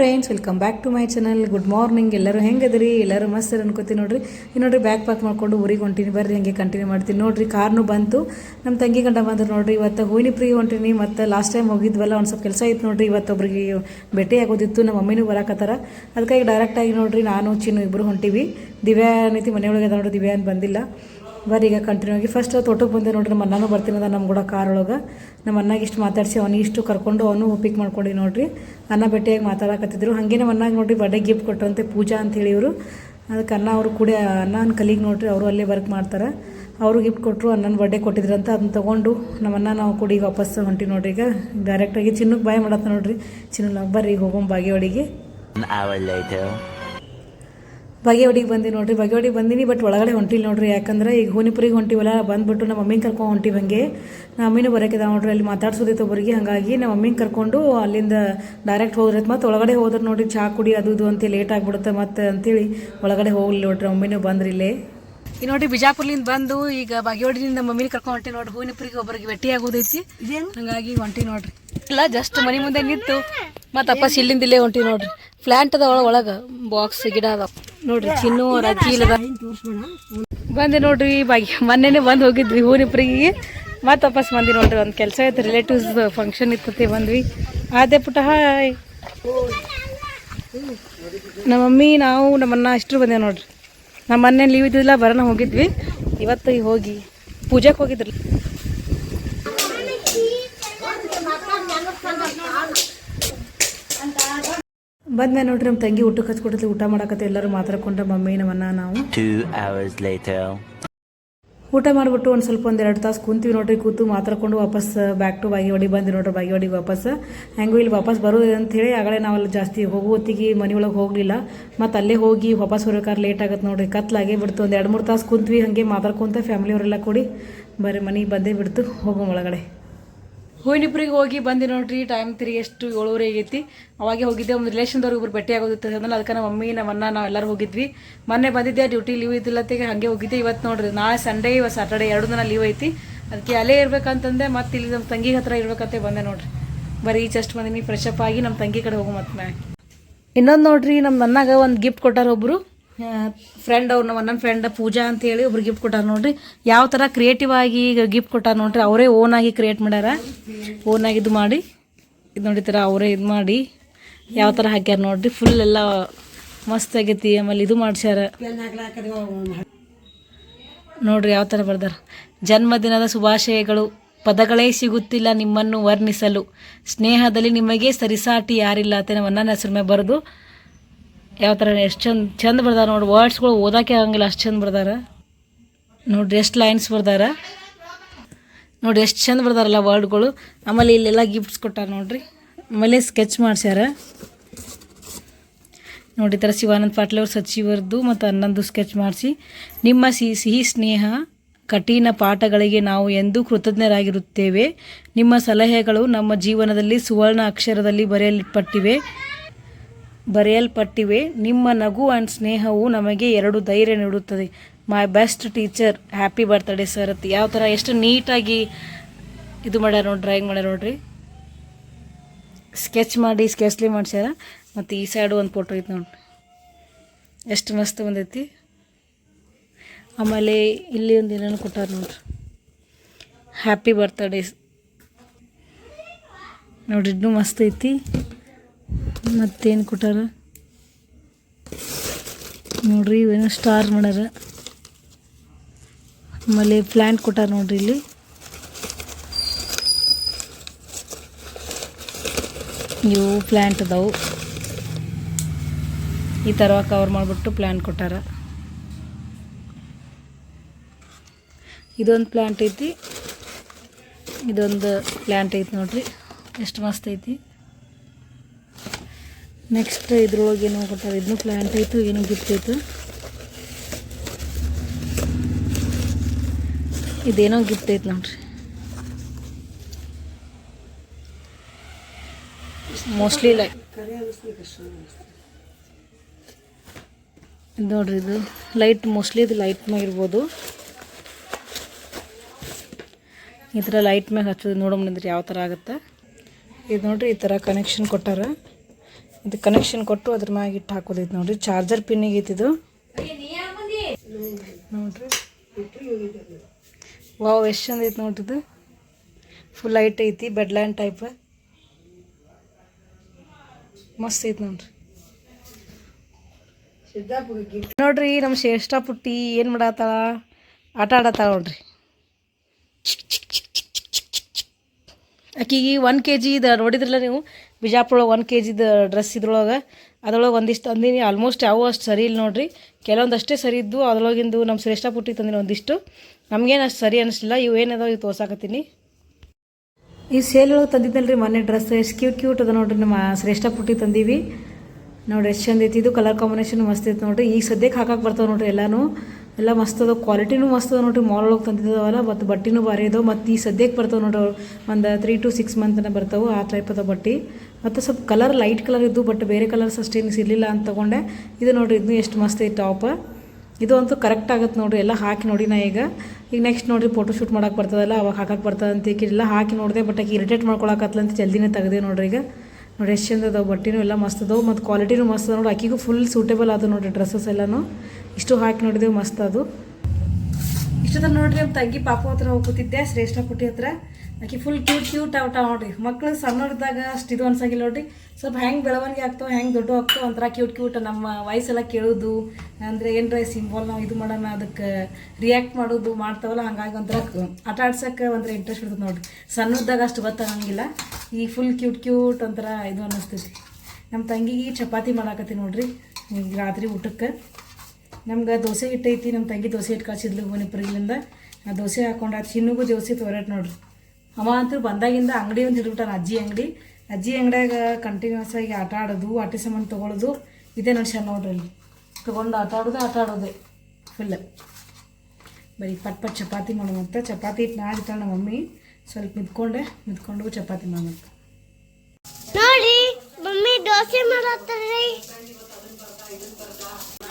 Friends welcome back to my channel good morning ಎಲ್ಲರೂ ಹೆಂಗದ್ರಿ? ಎಲ್ಲರೂ ಮಸ್ತ್ ಅನ್ಕೋತೀನಿ ನೋಡ್ರಿ. ಈ ನೋಡ್ರಿ ಬ್ಯಾಗ್ ಪ್ಯಾಕ್ ಮಾಡ್ಕೊಂಡು ಊರಿಗೆ ಹೊಂಟೀನಿ. ಬರ್ರಿ, ಹಂಗೆ ಕಂಟಿನ್ಯೂ ಮಾಡ್ತೀನಿ. ನೋಡ್ರಿ ಕಾರ್ನು ಬಂತು. ನಮ್ಮ ತಂಗಿ ಗಂಡ ಬಂದ್ರು ನೋಡ್ರಿ. ಇವತ್ತು ಹೂವಿನ ಪ್ರೀ ಹೊಂಟೀನಿ. ಮತ್ತು ಲಾಸ್ಟ್ ಟೈಮ್ ಹೋಗಿದ್ವಲ್ಲ, ಒಂದು ಸ್ವಲ್ಪ ಕೆಲಸ ಇತ್ತು ನೋಡ್ರಿ. ಇವತ್ತು ಒಬ್ರಿಗೆ ಭೇಟಿ ಆಗೋದಿತ್ತು. ನಮ್ಮ ಮಮ್ಮಿನೂ ಬರಾಕತ್ತಾರ. ಅದಕ್ಕಾಗಿ ಡೈರೆಕ್ಟಾಗಿ ನೋಡ್ರಿ, ನಾನು ಚಿನ್ನು ಇಬ್ಬರು ಹೊಂಟೀವಿ. ದಿವ್ಯಾ ಏನೈತಿ ಮನೆಯೊಳಗೆ ಅದ ನೋಡ್ರಿ. ದಿವ್ಯಾ ಅಂತ ಬಂದಿಲ್ಲ. ಬರ್ರಿ ಈಗ ಕಂಟಿನ್ಯೂ ಆಗಿ. ಫಸ್ಟ್ ತೋಟಕ್ಕೆ ಬಂದೆ ನೋಡ್ರಿ, ನಮ್ಮ ಅಣ್ಣನೂ ಬರ್ತೀನಿ ಅದ ನಮ್ಮ ಕೂಡ ಕಾರ್ ಒಳಗೆ. ನಮ್ಮ ಅಣ್ಣಗೆ ಇಷ್ಟು ಮಾತಾಡಿಸಿ, ಅವನಿಗೆ ಇಷ್ಟು ಕರ್ಕೊಂಡು ಅವನು ಪಿಕ್ ಮಾಡ್ಕೊಂಡು ನೋಡ್ರಿ. ಅನ್ನ ಭೇಟಿಯಾಗಿ ಮಾತಾಡಕತ್ತಿದ್ರು. ಹಾಗೆ ನಮ್ಮ ಅಣ್ಣಗೆ ನೋಡ್ರಿ ಬರ್ಡೇ ಗಿಫ್ಟ್ ಕೊಟ್ಟರಂತೆ ಪೂಜಾ ಅಂತೇಳಿ ಇವರು. ಅದಕ್ಕೆ ಅನ್ನ ಅವರು ಕೂಡ, ಅಣ್ಣನ ಕಲೀಗೆ ನೋಡ್ರಿ, ಅವರು ಅಲ್ಲೇ ವರ್ಕ್ ಮಾಡ್ತಾರೆ. ಅವರು ಗಿಫ್ಟ್ ಕೊಟ್ಟರು ಅಣ್ಣನ ಬರ್ಡೇ ಕೊಟ್ಟಿದ್ರಂತ ಅದನ್ನ ತೊಗೊಂಡು ನಮ್ಮ ಅಣ್ಣ ನಾವು ಕೂಡ ಈಗ ವಾಪಸ್ ಹೊಂಟಿ ನೋಡ್ರಿ. ಈಗ ಡೈರೆಕ್ಟಾಗಿ ಚಿನ್ನಕ್ಕೆ ಬಾಯ್ ಮಾಡತ್ತ ನೋಡ್ರಿ. ಚಿನ್ನ ಬರ್ರಿ, ಈಗ ಹೋಗೋಣ ಬಾಗಿ An hour ಒಡಿಗೆ ಬಾಗೇವಾಡಿಗೆ ಬಂದಿ ನೋಡ್ರಿ ಒಡಿಗೆ ಬಂದೀನಿ ಬಟ್ ಒಳಗಡೆ ಹೊಂಟಿಲ್ಲ ನೋಡ್ರಿ. ಯಾಕಂದ್ರೆ ಈಗ ಹೂನಿಪುರಿಗೆ ಹೊಂಟಿವಲ್ಲ ಬಂದ್ಬಿಟ್ಟು ನಮ್ಮ ಮಮ್ಮಿನ ಕರ್ಕೊಂಡು ಹೊಂಟಿವಿ ಹಂಗೆ. ನಮ್ಮ ಮಮ್ಮಿನೂ ಬರೋಕಿದ ನೋಡ್ರಿ ಅಲ್ಲಿ ಮಾತಾಡ್ಸೋದಿತ್ತು ಒಬ್ಬರಿಗೆ ಹಾಗಾಗಿ ನಮ್ಮ ಮಮ್ಮಿನ ಕರ್ಕೊಂಡು ಅಲ್ಲಿಂದ ಡೈರೆಕ್ಟ್ ಹೋದ್ರೆ. ಮತ್ತು ಒಳಗಡೆ ಹೋದ್ರೆ ನೋಡ್ರಿ ಚಾ ಕುಡಿ ಅದು ಇದು ಅಂತ ಲೇಟ್ ಆಗಿಬಿಡುತ್ತೆ ಮತ್ತೆ ಅಂತೇಳಿ ಒಳಗಡೆ ಹೋಗ್ಲಿ ನೋಡ್ರಿ ಮಮ್ಮಿನೂ ಬಂದ್ರಿ ಇಲ್ಲೇ. ಈ ನೋಡ್ರಿ ಬಿಜಾಪುರ್ಲಿಂದ ಬಂದು ಈಗ ಬಾಗೇವಾಡಿನಿಂದ ಮಮ್ಮಿನ ಕರ್ಕೊಂಡು ಹೊಂಟಿ ನೋಡ್ರಿ. ಹೂನಿಪುರಿಗೆ ಒಬ್ಬರಿಗೆ ಭೇಟಿ ಆಗೋದೈತಿ. ಹಂಗಾಗಿ ಹೊಂಟಿ ನೋಡ್ರಿ. ಇಲ್ಲ ಜಸ್ಟ್ ಮನೆ ಮುಂದೆ ನಿಂತು ಮತ್ತೆ ಅಪ್ಪ ಇಲ್ಲಿಂದ ಇಲ್ಲೇ ಹೊಂಟಿ ನೋಡ್ರಿ. ಪ್ಲಾಂಟ್ ಅದ ಒಳಗೆ ಒಳಗೆ ಬಾಕ್ಸ್ ಗಿಡ ಅದಾವ. ನೋಡ್ರಿ ಚಿನ್ನು ಅವ್ರ ಇಲ್ಲದ ಬಂದೆ ನೋಡ್ರಿ ಬಾಗಿ ಮೊನ್ನೆನೆ ಬಂದು ಹೋಗಿದ್ವಿ ಹೂನಿಪ್ರಿಗೆ ಮತ್ತೆ ವಾಪಸ್ ಬಂದಿ ನೋಡ್ರಿ ಒಂದು ಕೆಲಸ ಐತೆ ರಿಲೇಟಿವ್ಸ್ ಫಂಕ್ಷನ್ ಇತ್ತತಿ ಬಂದ್ವಿ. ಅದೇ ಪುಟ್ಟ ಹಾಯ್. ನಮ್ಮ ಮಮ್ಮಿ ನಾವು ನಮ್ಮನ್ನ ಅಷ್ಟರು ಬಂದೇವು ನೋಡ್ರಿ. ನಮ್ಮ ಮೊನ್ನೆ ಲೀವ್ ಇದ್ದಿಲ್ಲ ಬರೋಣ ಹೋಗಿದ್ವಿ. ಇವತ್ತು ಹೋಗಿ ಪೂಜೆಗೆ ಹೋಗಿದ್ರಿ ಬಂದ್ಮೇಲೆ ನೋಡ್ರಿ ನಮ್ಮ ತಂಗಿ ಊಟಕ್ಕೆ ಹಚ್ಕೊಡ್ತಿ ಊಟ ಮಾಡಕತ್ತೆ. ಎಲ್ಲರೂ ಮಾತಾಡ್ಕೊಂಡ್ರೆ ಮಮ್ಮಿ ನಮ್ಮನ್ನ ನಾವು. ಊಟ ಮಾಡಿಬಿಟ್ಟು ಒಂದು ಸ್ವಲ್ಪ ಒಂದು ಎರಡು ತಾಸು ಕುಂತೀವಿ ನೋಡ್ರಿ. ಕೂತು ಮಾತಾಡ್ಕೊಂಡು ವಾಪಸ್ ಬ್ಯಾಕ್ ಟು ಬಾಗಿವಾಡಿ ಬಂದು ನೋಡ್ರಿ. ಬಾಗಿವಾಡಿಗೆ ವಾಪಸ್. ಹೆಂಗೂ ಇಲ್ಲಿ ವಾಪಸ್ ಬರೋದು ಅಂತೇಳಿ ಆಗಲೇ ನಾವಲ್ಲಿ ಜಾಸ್ತಿ ಹೋಗೋ ಹೊತ್ತಿಗೆ ಒಳಗೆ ಹೋಗಲಿಲ್ಲ. ಮತ್ತು ಅಲ್ಲೇ ಹೋಗಿ ವಾಪಸ್ ಬರೋಕಾರೆ ಲೇಟ್ ಆಗುತ್ತೆ ನೋಡ್ರಿ. ಕತ್ಲಾಗೇ ಬಿಡ್ತು. ಒಂದು ಎರಡು ಮೂರು ತಾಸು ಕುಂತ್ವಿ. ಹಾಗೆ ಮಾತಾಡ್ಕೊಂತ ಫ್ಯಾಮಿಲಿಯವರೆಲ್ಲ ಕೂಡಿ ಬರೀ ಮನೆಗೆ ಬಂದೇ ಬಿಡ್ತು. ಹೋಗೋ ಒಳಗಡೆ. ಹೂವಿನಿಬ್ರಿಗೆ ಹೋಗಿ ಬಂದು ನೋಡ್ರಿ ಟೈಮ್ ತಿರುಗಿ ಎಷ್ಟು ಏಳುವರೆ ಆಗೈತಿ. ಅವಾಗೆ ಹೋಗಿದ್ದೆ, ಒಂದು ರಿಲೇಷನ್ದವ್ರಿಗೆ ಒಬ್ಬರು ಭೇಟಿ ಆಗೋದಿತ್ತು. ಅಂದ್ರೆ ಅದಕ್ಕೆ ನಮ್ಮ ಮಮ್ಮಿ, ನಮ್ಮ ಅಣ್ಣ, ನಾವು ಎಲ್ಲರೂ ಹೋಗಿದ್ವಿ. ಮೊನ್ನೆ ಬಂದಿದ್ದೆ ಡ್ಯೂಟಿ ಲೀವ್ ಇದ್ದಿಲ್ಲತ್ತಿಗೆ ಹಾಗೆ ಹೋಗಿದ್ದೆ. ಇವತ್ತು ನೋಡ್ರಿ, ನಾಳೆ ಸಂಡೇ ಇವತ್ತು ಸಾಟರ್ಡೆ ಎರಡು ದಿನ ಲೀವ್ ಐತಿ. ಅದಕ್ಕೆ ಅಲ್ಲೇ ಇರ್ಬೇಕಂತಂದೆ ಮತ್ತೆ ಇಲ್ಲಿ ನಮ್ಮ ತಂಗಿ ಹತ್ರ ಇರ್ಬೇಕಂತ ಬಂದೆ ನೋಡ್ರಿ. ಬರೀ ಜಸ್ಟ್ ಬಂದಿನಿ ಫ್ರೆಶ್ ಅಪ್ ಆಗಿ ನಮ್ಮ ತಂಗಿ ಕಡೆ ಹೋಗು ಮತ್ತೆ ಇನ್ನೊಂದು ನೋಡ್ರಿ ನಮ್ಮ ನನ್ನಾಗ ಒಂದು ಗಿಫ್ಟ್ ಕೊಟ್ಟಾರ ಒಬ್ಬರು ಫ್ರೆಂಡ್ ಅವ್ರು ನಮ್ಮ ಫ್ರೆಂಡ್ ಪೂಜಾ ಅಂತ ಹೇಳಿ ಒಬ್ರು ಗಿಫ್ಟ್ ಕೊಟ್ಟಾರ ನೋಡ್ರಿ. ಯಾವ ಥರ ಕ್ರಿಯೇಟಿವ್ ಆಗಿ ಗಿಫ್ಟ್ ಕೊಟ್ಟಾರ ನೋಡ್ರಿ. ಅವರೇ ಓನ್ ಆಗಿ ಕ್ರಿಯೇಟ್ ಮಾಡ್ಯಾರ. ಓನ್ ಆಗಿ ಇದು ಮಾಡಿ. ಇದು ನೋಡಿ ಅವರೇ ಇದು ಮಾಡಿ ಯಾವ ಥರ ಹಾಕ್ಯಾರ ನೋಡ್ರಿ. ಫುಲ್ ಎಲ್ಲ ಮಸ್ತ್ ಆಗೈತಿ. ಆಮೇಲೆ ಇದು ಮಾಡ್ಸ್ಯಾರ. ನೋಡ್ರಿ ಯಾವ ಥರ ಬರ್ದಾರ. ಜನ್ಮದಿನದ ಶುಭಾಶಯಗಳು. ಪದಗಳೇ ಸಿಗುತ್ತಿಲ್ಲ ನಿಮ್ಮನ್ನು ವರ್ಣಿಸಲು. ಸ್ನೇಹದಲ್ಲಿ ನಿಮಗೆ ಸರಿಸಾಟಿ ಯಾರಿಲ್ಲ ಅಂತ ನನ್ನ ಹೆಸರು ಮೇಲೆ ಬರೆದು ಯಾವ ಥರ ಎಷ್ಟು ಚಂದ ಚಂದ ಬರ್ದಾರ ನೋಡಿ. ವರ್ಡ್ಸ್ಗಳು ಓದೋಕೆ ಆಗಂಗಿಲ್ಲ, ಅಷ್ಟು ಚಂದ ಬರ್ದಾರ. ನೋಡಿರಿ, ಎಷ್ಟು ಲೈನ್ಸ್ ಬರ್ದಾರ. ನೋಡಿ ಎಷ್ಟು ಚಂದ ಬರ್ದಾರಲ್ಲ ವರ್ಡ್ಗಳು ಆಮೇಲೆ ಇಲ್ಲೆಲ್ಲ ಗಿಫ್ಟ್ಸ್ ಕೊಟ್ಟಾರ ನೋಡ್ರಿ. ಆಮೇಲೆ ಸ್ಕೆಚ್ ಮಾಡ್ಸ್ಯಾರ. ನೋಡಿ ಈ ಥರ ಶಿವಾನಂದ ಪಾಟ್ಲೆ ಅವ್ರ ಸಚಿವರದ್ದು ಮತ್ತು ಅನ್ನೊಂದು ಸ್ಕೆಚ್ ಮಾಡಿಸಿ. ನಿಮ್ಮ ಸಿ, ಸಿಹಿ ಸ್ನೇಹ, ಕಠಿಣ ಪಾಠಗಳಿಗೆ ನಾವು ಎಂದೂ ಕೃತಜ್ಞರಾಗಿರುತ್ತೇವೆ. ನಿಮ್ಮ ಸಲಹೆಗಳು ನಮ್ಮ ಜೀವನದಲ್ಲಿ ಸುವರ್ಣ ಅಕ್ಷರದಲ್ಲಿ ಬರೆಯಲ್ಪಟ್ಟಿವೆ. ಬರೆಯಲ್ಪಟ್ಟಿವೆ. ನಿಮ್ಮ ನಗು ಆ್ಯಂಡ್ ಸ್ನೇಹವು ನಮಗೆ ಎರಡು ಧೈರ್ಯ ನೀಡುತ್ತದೆ. My best teacher happy birthday sir ಅಂತ ಯಾವ ಥರ ಎಷ್ಟು ನೀಟಾಗಿ ಇದು ಮಾಡ್ಯಾರ ನೋಡಿ ಡ್ರಾಯಿಂಗ್ ಮಾಡ್ಯಾರ ನೋಡ್ರಿ. ಸ್ಕೆಚ್ ಮಾಡಿ ಸ್ಕೆಚ್ಲಿ ಮಾಡ್ಸ್ಯಾರ. ಮತ್ತು ಈ ಸೈಡು ಒಂದು ಫೋಟೋ ಐತೆ ನೋಡ್ರಿ ಎಷ್ಟು ಮಸ್ತ್ ಬಂದೈತಿ. ಆಮೇಲೆ ಇಲ್ಲಿ ಒಂದು ಏನೇನು ಕೊಟ್ಟಾರ ನೋಡ್ರಿ. ಹ್ಯಾಪಿ ಬರ್ತ್ಡೇ ನೋಡ್ರಿ, ಇನ್ನೂ ಮಸ್ತ್ ಐತಿ. ಮತ್ತೇನು ಕೊಟ್ಟಾರ? ನೋಡ್ರಿ ಇವೇನೋ ಸ್ಟಾರ್ ಮಾಡ್ಯಾರ ಆಮೇಲೆ ಪ್ಲ್ಯಾಂಟ್ ಕೊಟ್ಟಾರ ನೋಡ್ರಿ ಇಲ್ಲಿ. ಇವು ಪ್ಲ್ಯಾಂಟ್ ಅದಾವು. ಈ ಥರ ಕವರ್ ಮಾಡಿಬಿಟ್ಟು ಪ್ಲ್ಯಾಂಟ್ ಕೊಟ್ಟಾರ. ಇದೊಂದು ಪ್ಲ್ಯಾಂಟ್ ಐತಿ. ಇದೊಂದು ಪ್ಲ್ಯಾಂಟ್ ಐತಿ ನೋಡ್ರಿ. ಎಷ್ಟು ಮಸ್ತ್ ಐತಿ. ನೆಕ್ಸ್ಟ್ ಇದ್ರೊಳಗೆ ಏನೋ ಕೊಟ್ಟಾರೆ. ಇದನ್ನು ಪ್ಲ್ಯಾಂಟ್ ಆಯಿತು ಏನೋ ಗಿಫ್ಟ್ ಆಯಿತು ಇದೇನೋ ಗಿಫ್ಟ್ ಐತೆ ನೋಡ್ರಿ. ಮೋಸ್ಟ್ಲಿ ಲೈಕ್ ಇದು ನೋಡ್ರಿ ಇದು ಲೈಟ್ ಮೋಸ್ಟ್ಲಿ ಇದು ಲೈಟ್ ಮ್ಯಾಗ ಇರ್ಬೋದು. ಈ ಥರ ಲೈಟ್ ಮ್ಯಾಗ ಹಚ್ಚೋದು ನೋಡೋಣ ಯಾವ ಥರ ಆಗುತ್ತೆ. ಇದು ನೋಡ್ರಿ ಈ ಥರ ಕನೆಕ್ಷನ್ ಕೊಟ್ಟಾರ. ಇದು ಕನೆಕ್ಷನ್ ಕೊಟ್ಟು ಅದ್ರ ಮ್ಯಾಗ ಇಟ್ಟು ಹಾಕೋದೈತೆ ನೋಡ್ರಿ. ಚಾರ್ಜರ್ ಪಿನ್ನಿಗೆ ಐತಿದು ನೋಡ್ರಿ. ವಾವ್ ಎಷ್ಟು ಚಂದ ಐತಿ ನೋಡ್ರಿ ಇದು. ಫುಲ್ ಲೈಟ್ ಐತಿ ಬೆಡ್ ಲ್ಯಾಂಡ್ ಟೈಪ್ ಮಸ್ತ್ ಐತಿ ನೋಡ್ರಿ. ನೋಡ್ರಿ ನಮ್ಮ ಶ್ರೇಷ್ಠ ಪುಟ್ಟಿ ಏನು ಮಾಡತ್ತಾಳ? ಆಟ ಆಡತ್ತಾಳ ನೋಡ್ರಿ. ಆಕಿಗೆ ಒನ್ ಕೆ ಜಿ ಇದು ನೋಡಿದ್ರಲ್ಲ ನೀವು? ಬಿಜಾಪುರ ಒನ್ ಕೆ ಜಿದು ಡ್ರೆಸ್ ಇದ್ರೊಳಗೆ, ಅದ್ರೊಳಗೆ ಒಂದಿಷ್ಟು ತಂದೀನಿ ಆಲ್ಮೋಸ್ಟ್ ಯಾವ ಅಷ್ಟು ಸರಿ ಇಲ್ಲ ನೋಡ್ರಿ. ಕೆಲವೊಂದಷ್ಟೇ ಸರಿ ಇದ್ದು, ಅದ್ರೊಳಗಿಂದು ನಮ್ಮ ಶ್ರೇಷ್ಠ ಪುಟ್ಟಿ ತಂದಿನಿ ಒಂದಿಷ್ಟು. ನಮಗೇನು ಅಷ್ಟು ಸರಿ ಅನಿಸ್ಲಿಲ್ಲ, ಇವು ಏನದಾವ ಇವು ತೋರ್ಸಾಕತ್ತೀನಿ. ಈ ಸೇಲ್ ಒಳಗೆ ತಂದಿದ್ದಲ್ರಿ ಮೊನ್ನೆ ಡ್ರೆಸ್ ಎಷ್ಟು ಕ್ಯೂಟ್ ಕ್ಯೂಟ್ ಅದ ನೋಡ್ರಿ ನಮ್ಮ ಶ್ರೇಷ್ಠ ಪುಟ್ಟಿ ತಂದೀವಿ. ನೋಡಿ ಎಷ್ಟು ಚಂದ ಐತಿ, ಇದು ಕಲರ್ ಕಾಂಬಿನೇಷನ್ ಮಸ್ತ್ ಐತಿ ನೋಡ್ರಿ. ಈಗ ಸದ್ಯಕ್ಕೆ ಹಾಕಕ್ಕೆ ಬರ್ತಾವೆ ನೋಡ್ರಿ ಎಲ್ಲಾನು. ಎಲ್ಲ ಮಸ್ತ್ ಅದ ಕ್ವಾಲಿಟಿನೂ ಮಸ್ತ್ ಅದ ನೋಡ್ರಿ ಮಾಲ್ ಒಳಗೆ ತಂದಿದ್ದಾವಲ್ಲ, ಮತ್ತು ಬಟ್ಟೆನೂ ಭಾರಿ ಅದಾವೆ. ಮತ್ತು ಈ ಸದ್ಯಕ್ಕೆ ಬರ್ತಾವೆ ನೋಡ್ರಿ ಒಂದು ತ್ರೀ ಟು ಸಿಕ್ಸ್ ಮಂತ್ನ ಬರ್ತಾವೆ, ಆ ಟೈಪ್ ಅದ ಬಟ್ಟೆ. ಮತ್ತು ಸ್ವಲ್ಪ ಕಲರ್ ಲೈಟ್ ಕಲರ್ ಇದ್ದು ಬಟ್ ಬೇರೆ ಕಲರ್ಸ್ ಅಷ್ಟೇನು ಸಿಗಲಿಲ್ಲ ಅಂತ ತೊಗೊಂಡೆ. ಇದು ನೋಡಿರಿ ಇದು ಎಷ್ಟು ಮಸ್ತ್ ಐತಿ ಟಾಪ್ ಇದು ಅಂತೂ ಕರೆಕ್ಟ್ ಆಗುತ್ತೆ ನೋಡಿ ಎಲ್ಲ ಹಾಕಿ ನೋಡಿ ನಾ ಈಗ. ಈಗ ನೆಕ್ಸ್ಟ್ ನೋಡಿರಿ ಫೋಟೋ ಶೂಟ್ ಮಾಡೋಕೆ ಬರ್ತದಲ್ಲ, ಅವಾಗ ಹಾಕಕ್ಕೆ ಬರ್ತದೆ ಅಂತ ಎಲ್ಲ ಹಾಕಿ ನೋಡಿದೆ ಬಟ್ ಆಕೆ ಇರಿಟೇಟ್ ಮಾಡ್ಕೊಳಕತ್ಲಂತ ಜಲ್ದಿನೇ ತೆಗೆದೆ ನೋಡಿರಿ ಈಗ. ನೋಡಿ ಎಷ್ಟು ಚಂದ ಅದಾವೆ, ಬಟ್ಟೆನೂ ಎಲ್ಲ ಮಸ್ತ್ ಅದಾವೆ, ಮತ್ತು ಕ್ವಾಲಿಟಿನೂ ಮಸ್ತ್ ಅದ ನೋಡಿ ಆಕಿಗೂ ಫುಲ್ ಸೂಟೇಬಲ್ ಆದ ನೋಡಿರಿ ಡ್ರೆಸ್ಸಸ್ ಎಲ್ಲನೂ. ಇಷ್ಟು ಹಾಕಿ ನೋಡಿದೆವು ಮಸ್ತ್ ಅದು. ಇಷ್ಟದ ನೋಡಿರಿ ನಮ್ಮ ತಂಗಿ ಪಾಪು ಹತ್ರ ಹೋಗಿ ಕೂತಿದ್ದೆ ಶ್ರೇಷ್ಠ ಪುಟ್ಟಿ ಹತ್ರ. ಆಕಿ ಫುಲ್ ಕ್ಯೂಟ್ ಕ್ಯೂಟ್ ಔಟ ನೋಡ್ರಿ ಮಕ್ಳು ಸಣ್ಣವ್ರಿದ್ದಾಗ ಅಷ್ಟು ಇದು ಅನ್ಸಂಗಿಲ್ಲ ನೋಡ್ರಿ. ಸ್ವಲ್ಪ ಹೆಂಗೆ ಬೆಳವಣಿಗೆ ಆಗ್ತಾವೆ ಹೆಂಗೆ ದೊಡ್ಡ ಆಗ್ತಾವೆ ಒಂಥರ ಕ್ಯೂಟ್ ಕ್ಯೂಟ್ ನಮ್ಮ ವಯಸ್ಸೆಲ್ಲ ಕೇಳೋದು, ಅಂದರೆ ಏನರ ಸಿಂಬಲ್ ನಾವು ಇದು ಮಾಡೋಣ, ಅದಕ್ಕೆ ರಿಯಾಕ್ಟ್ ಮಾಡೋದು ಮಾಡ್ತಾವಲ್ಲ, ಹಂಗಾಗಿ ಒಂಥರ ಆಟ ಆಡ್ಸೋಕ್ಕೆ ಒಂಥರ ಇಂಟ್ರೆಸ್ಟ್ ಇರ್ತದೆ ನೋಡ್ರಿ. ಸಣ್ಣದಾಗ ಅಷ್ಟು ಗೊತ್ತಾಗಂಗಿಲ್ಲ. ಈ ಫುಲ್ ಕ್ಯೂಟ್ ಕ್ಯೂಟ್ ಒಂಥರ ಇದು ಅನ್ನಿಸ್ತೈತಿ ನಮ್ಮ ತಂಗಿಗೆ ಚಪಾತಿ ಮಾಡಾಕತ್ತಿ ನೋಡ್ರಿ ರಾತ್ರಿ ಊಟಕ್ಕೆ. ನಮ್ಗೆ ದೋಸೆ ಇಟ್ಟೈತಿ ನಮ್ಮ ತಂಗಿ ದೋಸೆ ಹಿಟ್ಟು ಕಳ್ಸಿದ್ಲು ಭುವನೇಪುರದಿಂದ ಆ ದೋಸೆ ಹಾಕೊಂಡು ಆ ಚಿನ್ನಗೂ ದೋಸೆ ತೋರಟ್ ನೋಡ್ರಿ. ಅವ ಅಂತೂ ಬಂದಾಗಿಂದ ಅಂಗಡಿ ಒಂದು ಹಿಡ್ಬಿಟ್ಟಾನ ಅಜ್ಜಿ ಅಂಗಡಿ. ಅಜ್ಜಿ ಅಂಗಡಿಯಾಗ ಕಂಟಿನ್ಯೂಸ್ ಆಗಿ ಆಟ ಆಡೋದು ಆಟಿ ಸಾಮಾನು ತೊಗೊಳೋದು ಇದೇ ನಡ್ಸ್ಯಾನ ನೋಡ್ರಿ ಅಲ್ಲಿ. ತೊಗೊಂಡು ಆಟ ಆಡೋದು ಆಟ ಆಡೋದು ಫುಲ್ ಬರೀ ಪಟ್ ಪಟ್ ಚಪಾತಿ ಮಾಡುವಂತ ಚಪಾತಿ ಹಿಟ್ಟು ಇಟ್ಟಾಳೆ ನಮ್ಮ ಮಮ್ಮಿ. ಸ್ವಲ್ಪ ಮಿದ್ಕೊಂಡೆ ಮಿದ್ಕೊಂಡು ಚಪಾತಿ ಮಾಡುವಂತ. ನೋಡಿ ಮಮ್ಮಿ ದೋಸೆ ಮಾಡತ್ತಾರೆ